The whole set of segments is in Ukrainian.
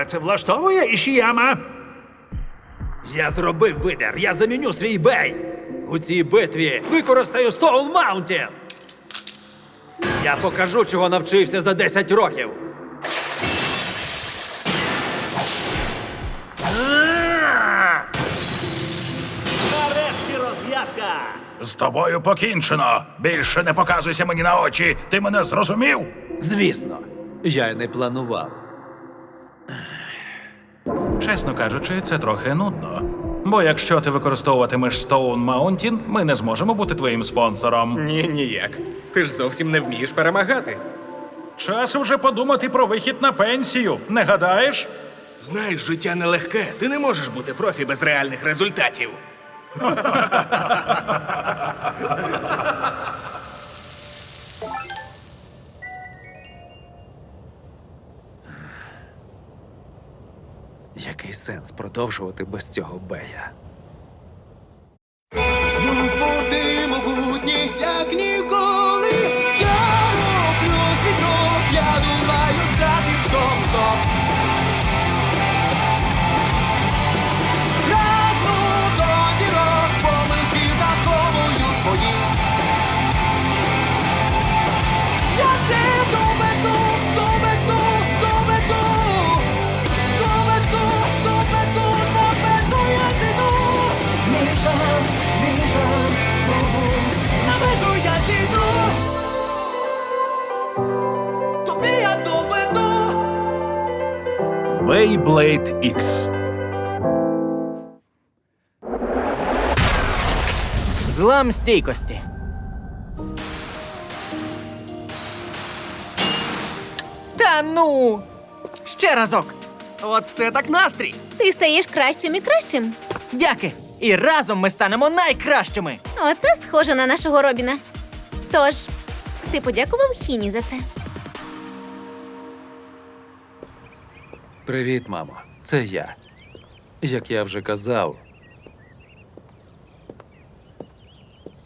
Тебе це влаштовує, Ішіяма? Я зробив вибір. Я заміню свій бей. У цій битві використаю Стоун Маунтін. Я покажу, чого навчився за 10 років. Нарешті розв'язка! З тобою покінчено. Більше не показуйся мені на очі. Ти мене зрозумів? Звісно, я й не планував. Чесно кажучи, це трохи нудно. Бо якщо ти використовуватимеш Stone Mountain, ми не зможемо бути твоїм спонсором. Ні, ніяк. Ти ж зовсім не вмієш перемагати. Час вже подумати про вихід на пенсію. Не гадаєш? Знаєш, життя нелегке. Ти не можеш бути профі без реальних результатів. Який сенс продовжувати без цього бея? Знову ти могутній, як ніколи. Beyblade X. Злам стійкості. Та ну! Ще разок. Оце так настрій. Ти стаєш кращим і кращим. Дяки. І разом ми станемо найкращими. Оце схоже на нашого Робіна. Тож, ти подякував Хіні за це. Привіт, мамо. Це я. Як я вже казав.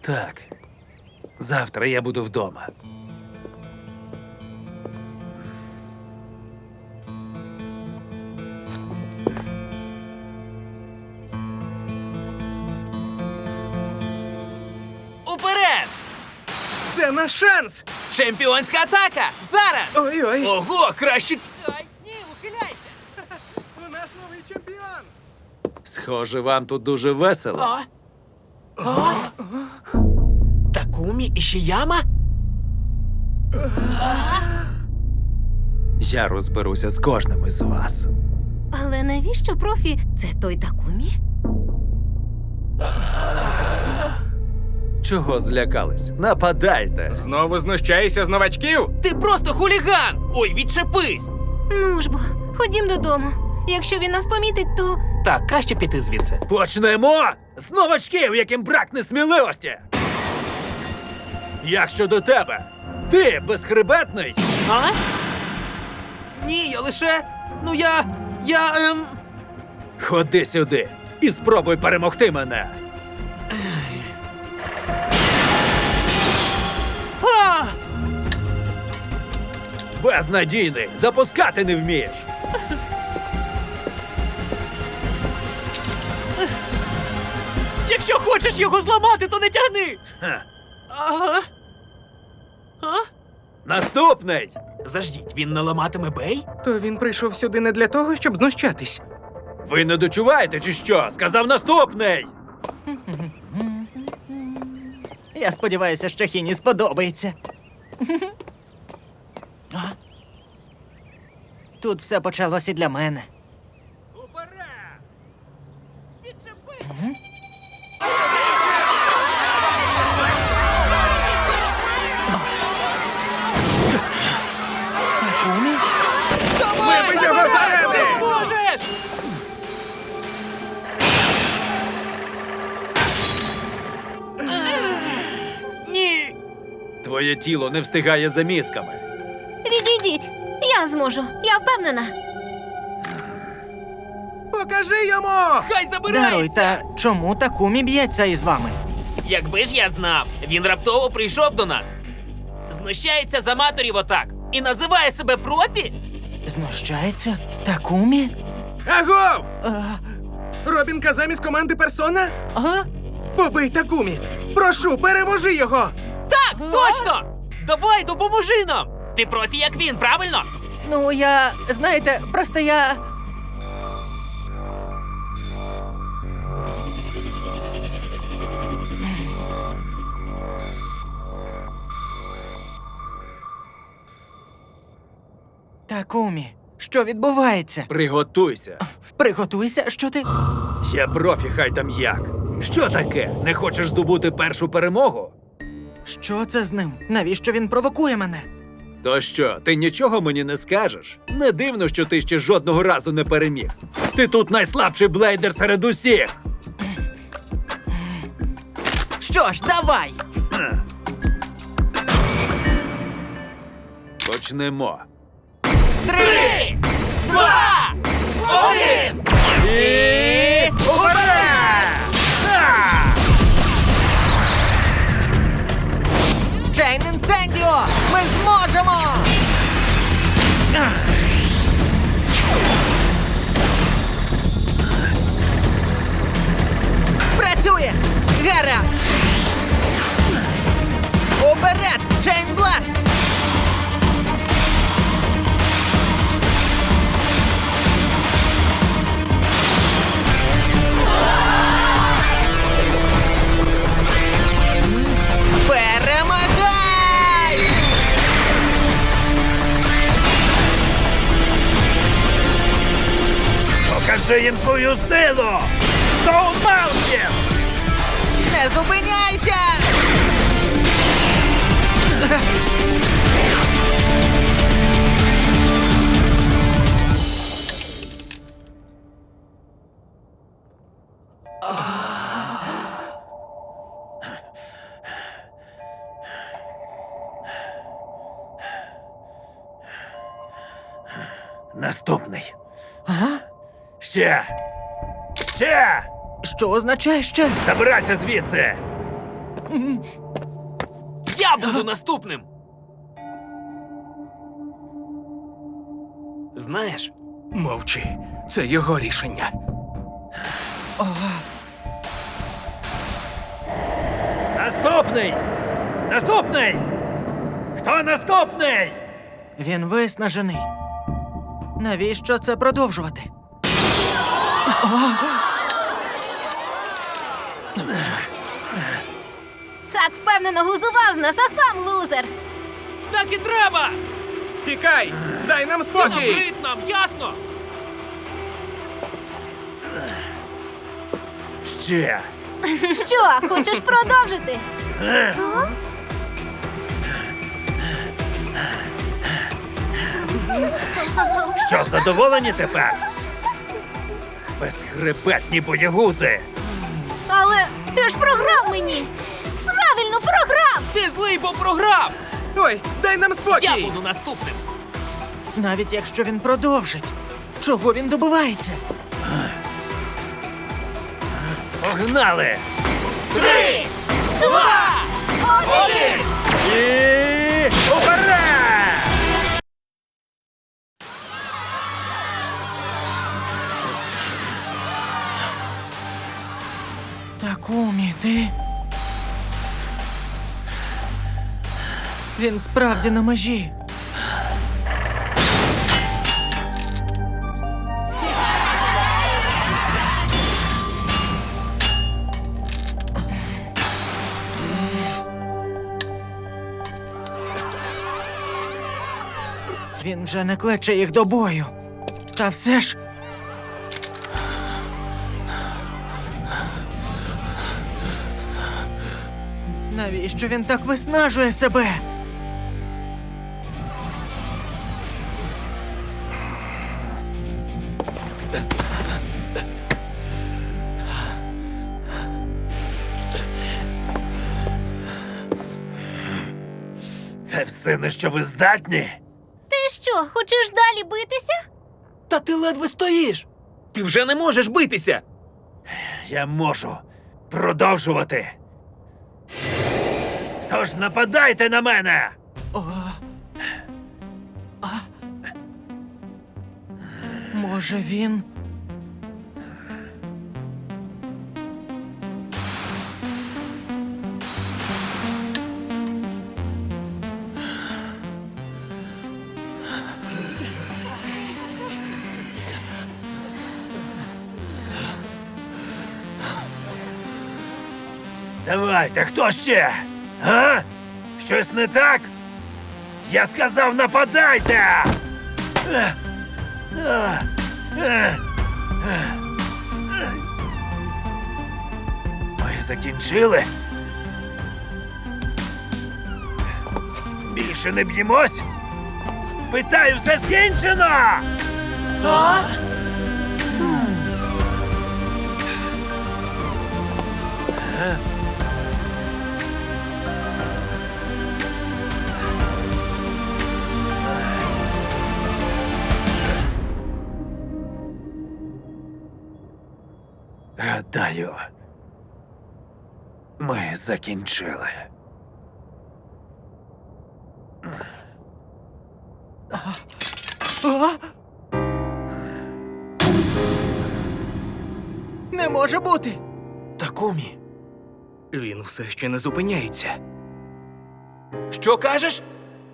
Так. Завтра я буду вдома. Уперед! Це наш шанс! Чемпіонська атака! Зараз! Ой-ой! Ого, краще. Схоже, вам тут дуже весело. Такумі і Ішіяма? Я розберуся з кожним із вас. Але навіщо профі? Це той Такумі? Чого злякались? Нападайте! Знову знущаєшся з новачків? Ти просто хуліган! Ой, відчепись! Ну ж бо, ходім додому. Якщо він нас помітить, то Так, краще піти звідси. Почнемо з новачків, яким бракне сміливості. Як щодо тебе? Ти безхребетний? А? Ні, я лише. Ну я. Я. Ем... Ходи сюди і спробуй перемогти мене. А! Безнадійний, запускати не вмієш. Якщо хочеш його зламати, то не тягни. Ха. Ага. А? Наступний. Заждіть, він не ламатиме бей? То він прийшов сюди не для того, щоб знущатись. Ви не дочуваєте чи що? Сказав наступний. Я сподіваюся, що Хіні сподобається. А? Тут все почалося для мене. Тіло не встигає за мізками. Відійдіть. Я зможу. Я впевнена. Покажи йому! Хай забирається! Даруйте, чому Такумі б'ється із вами? Якби ж я знав, він раптово прийшов до нас. Знущається з аматорів отак і називає себе профі? Знущається? Такумі? Агов! А, Робін Казамі з команди Персона? а? Побий Такумі! Прошу, переможи його! Так, точно! Давай, допоможи нам! Ти профі, як він, правильно? Ну, я. знаєте, просто я. Такумі, що відбувається? Приготуйся. Приготуйся, що ти. Я профі, хай там як. Що таке? Не хочеш здобути першу перемогу? Що це з ним? Навіщо він провокує мене? То що, ти нічого мені не скажеш? Не дивно, що ти ще жодного разу не переміг. Ти тут найслабший блейдер серед усіх. Що ж, давай! Почнемо. Три, два, один! Чейн інсендіо! Ми зможемо! Силу! Стоун Маунтін! Не зупиняйся! Наступний. Ще! Ще! Що означає ще? Забирайся звідси! Я буду наступним! Знаєш, Мовчи, це його рішення. Наступний! Наступний! Хто наступний? Він виснажений. Навіщо це продовжувати? Так впевнено глузував з нас, а сам лузер. так і треба! Тікай! Дай нам спокій! Набрид нам, ясно? Ще! Що, хочеш продовжити? Що, задоволені тепер? Безхребетні боягузи! Ти ж програв мені. Правильно, програв. Ти злий, бо програв! Ой, дай нам Я спокій! буду наступним! Навіть якщо він продовжить, чого він добивається? Погнали! Три, два, один! І уперед! Він справді на межі. Він вже не кличе їх до бою. Та все ж. Навіщо він так виснажує себе? Все, на що ви здатні? Ти що, хочеш далі битися? Та ти ледве стоїш. Ти вже не можеш битися! Я можу продовжувати. Тож нападайте на мене! Може він. Давайте, хто ще? А? Щось не так? Я сказав, нападайте! Ми закінчили? Більше не б'ємось? Питаю, все скінчено! Гадаю, ми закінчили. Не може бути. Такумі. Він все ще не зупиняється. Що кажеш?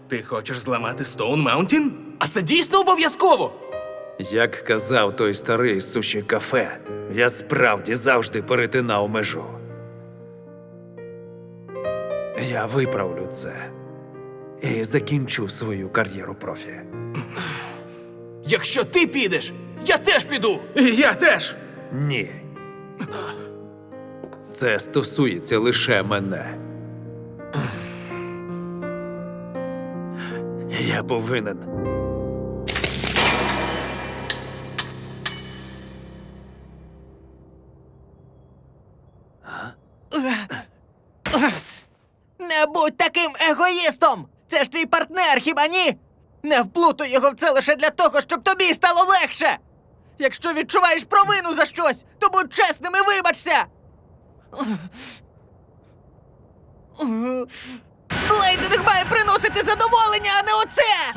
Ти хочеш зламати Стоун Маунтін? А це дійсно обов'язково! Як казав той старий суші кафе, я справді завжди перетинав межу. Я виправлю це і закінчу свою кар'єру профі. Якщо ти підеш, я теж піду! І я теж. Ні. Це стосується лише мене. Я повинен. Егоїстом! Це ж твій партнер, хіба ні? Не вплутуй його в це лише для того, щоб тобі стало легше! Якщо відчуваєш провину за щось, то будь чесним і вибачся! Блейдинг має приносити задоволення, а не оце!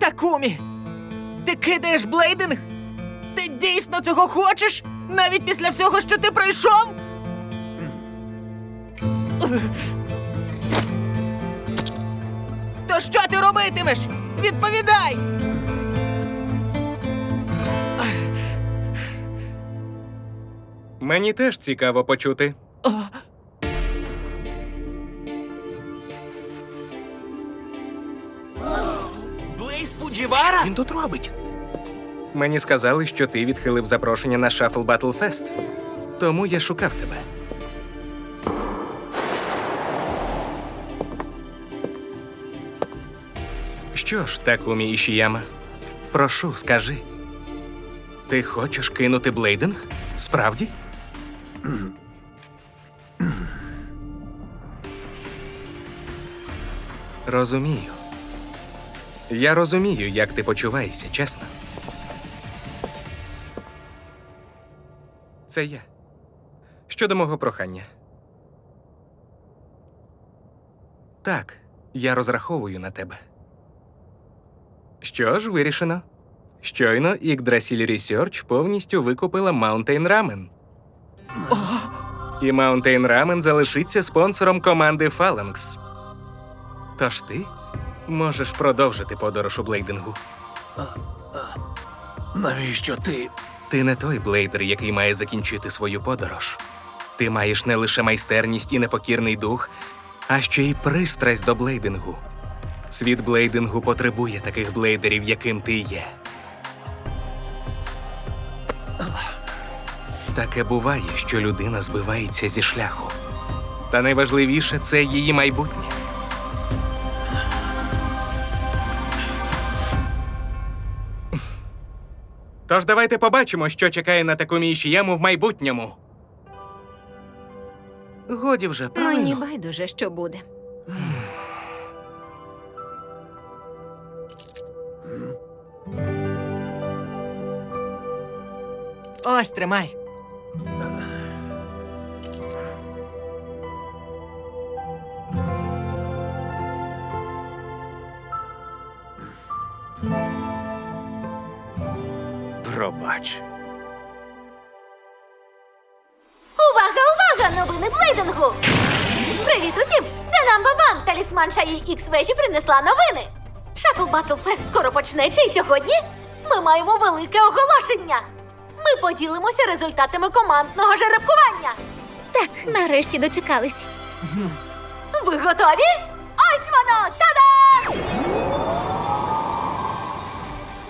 Такумі! Ти кидаєш блейдинг? Ти дійсно цього хочеш? Навіть після всього, що ти пройшов? То що ти робитимеш? Відповідай! Мені теж цікаво почути. Блейз Фуджівара? Він тут робить. Мені сказали, що ти відхилив запрошення на Battle Fest. Тому я шукав тебе. Що ж, Такумі Ішіяма, прошу, скажи. Ти хочеш кинути блейдинг? Справді? Розумію. Я розумію, як ти почуваєшся, чесно. Це я. Щодо мого прохання. Так, я розраховую на тебе. Що ж, вирішено. Щойно Yggdrasil Research повністю викупила Mountain Ramen. І Mountain Ramen залишиться спонсором команди Phalanx. Тож ти можеш продовжити подорож у блейдингу. Навіщо ти? Ти не той блейдер, який має закінчити свою подорож. Ти маєш не лише майстерність і непокірний дух, а ще й пристрасть до блейдингу. Світ блейдингу потребує таких блейдерів, яким ти є. Таке буває, що людина збивається зі шляху. Та найважливіше це її майбутнє. Тож давайте побачимо, що чекає на таку Ішіяму в майбутньому. Годі вже, Мені правильно? байдуже, що буде. Ось тримай. Пробач. Увага, увага! Новини блейдингу! Привіт усім! Це Number One! Талісман Шаї Ікс вежі принесла новини. Шафл Батл Фест скоро почнеться, і сьогодні ми маємо велике оголошення. Ми поділимося результатами командного жеребкування. Так, нарешті дочекались. Ви готові? Ось воно! Та-да!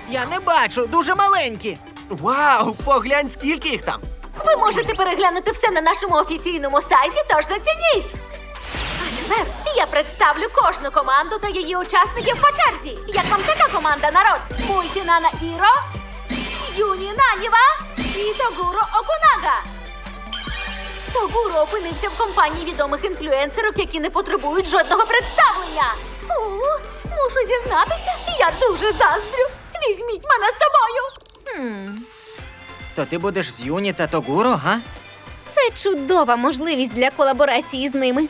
Я не бачу, дуже маленькі. Вау, поглянь, скільки їх там! Ви можете переглянути все на нашому офіційному сайті, тож зацініть. А тепер я представлю кожну команду та її учасників по черзі. Як вам така команда, народ? Мультінана Іро, Наніва і Тогуро Окунага. Тогуро опинився в компанії відомих інфлюенсерок, які не потребують жодного представлення. У, мушу зізнатися, я дуже заздрю. Візьміть мене з собою. То ти будеш з Юні та Тогуро, га? Це чудова можливість для колаборації з ними.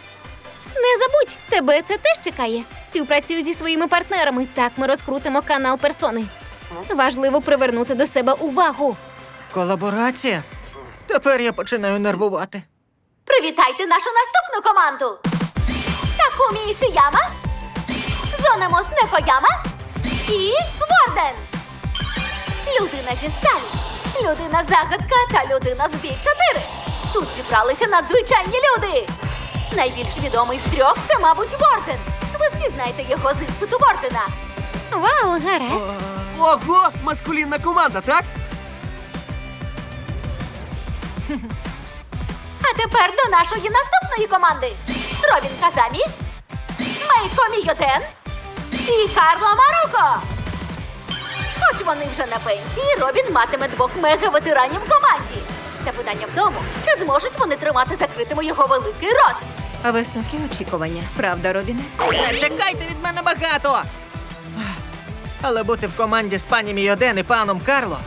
Не забудь, тебе це теж чекає. Співпрацюй зі своїми партнерами. Так ми розкрутимо канал персони. Важливо привернути до себе увагу. Колаборація? Тепер я починаю нервувати. Привітайте нашу наступну команду! Такумі Ішияма, Зонамос Некояма і Ворден. Людина зі сталі, людина загадка та людина з бій 4. Тут зібралися надзвичайні люди. Найбільш відомий з трьох це, мабуть, Ворден. Ви всі знаєте його з іспиту Вордена. Вау, гаразд. Ого, маскулінна команда, так? А тепер до нашої наступної команди: Робін Казамі, Мейко Мійотен і Карло Маруко. Хоч вони вже на пенсії, Робін матиме двох мега-ветеранів в команді. Та питання в тому, чи зможуть вони тримати закритими його великий рот. Високі очікування, правда, Робіне? Не чекайте від мене багато. Але бути в команді з пані Мійоден і паном Карло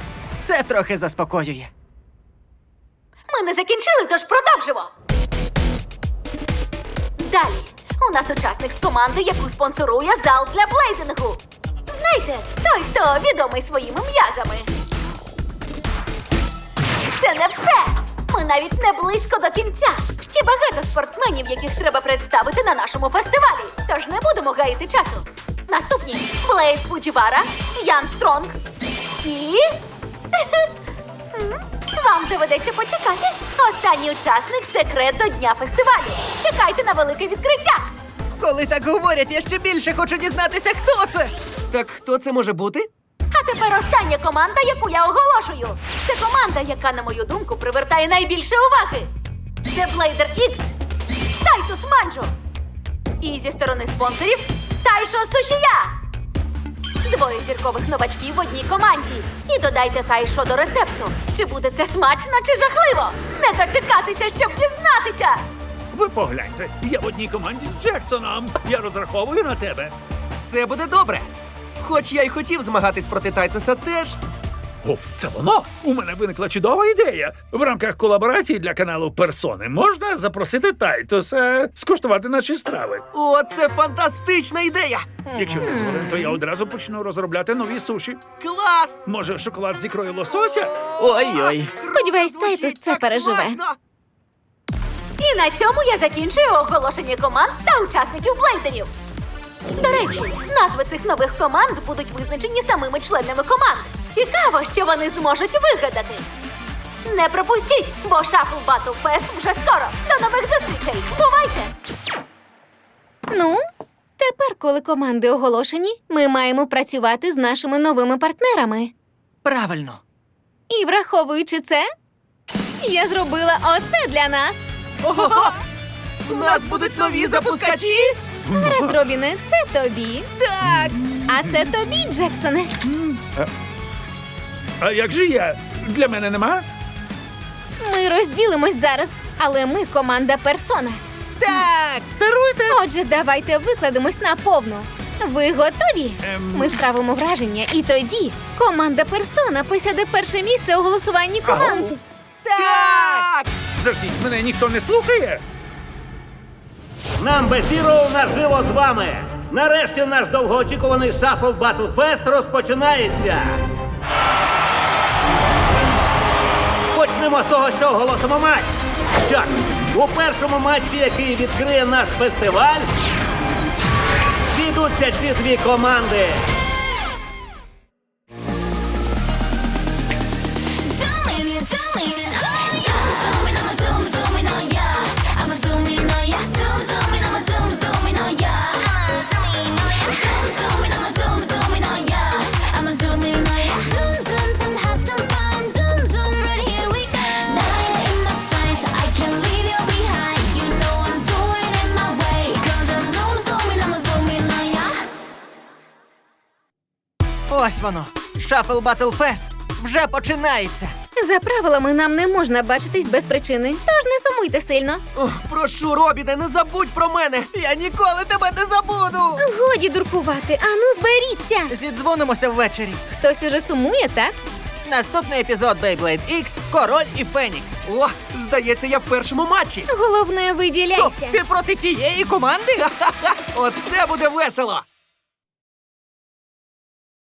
це трохи заспокоює. Ми не закінчили, тож продовжимо. Далі. У нас учасник з команди, яку спонсорує зал для блейдингу. Знаєте, той, хто відомий своїми м'язами. Це не все. Ми навіть не близько до кінця. Ще багато спортсменів, яких треба представити на нашому фестивалі. Тож не будемо гаяти часу. Наступні Блейз Фуджівара, Ян Стронг і. Вам доведеться почекати. Останній учасник секрет до дня фестивалю. Чекайте на велике відкриття. Коли так говорять, я ще більше хочу дізнатися, хто це. Так хто це може бути? А тепер остання команда, яку я оголошую. Це команда, яка, на мою думку, привертає найбільше уваги. Це Блейдер Ікс, Тайтус Манджо. І зі сторони спонсорів Тайшо Сушія. Двоє зіркових новачків в одній команді. І додайте Тайшо до рецепту. Чи буде це смачно, чи жахливо? Не дочекатися, щоб дізнатися. Ви погляньте, я в одній команді з Джексоном. Я розраховую на тебе. Все буде добре. Хоч я й хотів змагатись проти Тайтуса теж. О, це воно. У мене виникла чудова ідея. В рамках колаборації для каналу Персони можна запросити Тайтуса скуштувати наші страви. О, це фантастична ідея! Якщо ти згоден, то я одразу почну розробляти нові суші. Клас! Може, шоколад з ікрою лосося? Ой-ой. Сподіваюсь, Звучить Тайтус це так переживе. смачно! І на цьому я закінчую оголошення команд та учасників блейдерів. До речі, назви цих нових команд будуть визначені самими членами команд. Цікаво, що вони зможуть вигадати. Не пропустіть, бо Shuffle Battle Fest вже скоро. До нових зустрічей! Бувайте! Ну, тепер, коли команди оголошені, ми маємо працювати з нашими новими партнерами. Правильно. І враховуючи це, я зробила оце для нас. Ого! У нас будуть нові запускачі! Гаразд, Робіне, це тобі. Так. А це тобі, Джексоне. А як же я? Для мене нема? Ми розділимось зараз. Але ми команда персона. Так! Даруйте! Отже, давайте викладемось на повну. Ви готові? Ми справимо враження, і тоді команда персона посяде перше місце у голосуванні команд. Так! Заждіть, мене ніхто не слухає? Нам Зіро наживо з вами. Нарешті наш довгоочікуваний Шафл Батл Фест розпочинається. Почнемо з того, що оголосимо матч. Що ж, у першому матчі, який відкриє наш фестиваль, зійдуться ці дві команди. Ось воно. Шафл Батл Фест вже починається. За правилами нам не можна бачитись без причини, тож не сумуйте сильно. Ох, прошу, Робіне, не забудь про мене. Я ніколи тебе не забуду. Годі дуркувати, ану зберіться. Зідзвонимося ввечері. Хтось уже сумує, так? Наступний епізод Beyblade X Король і Фенікс. О, здається, я в першому матчі. Головне, виділяйся. Стоп, ти проти тієї команди? Оце буде весело.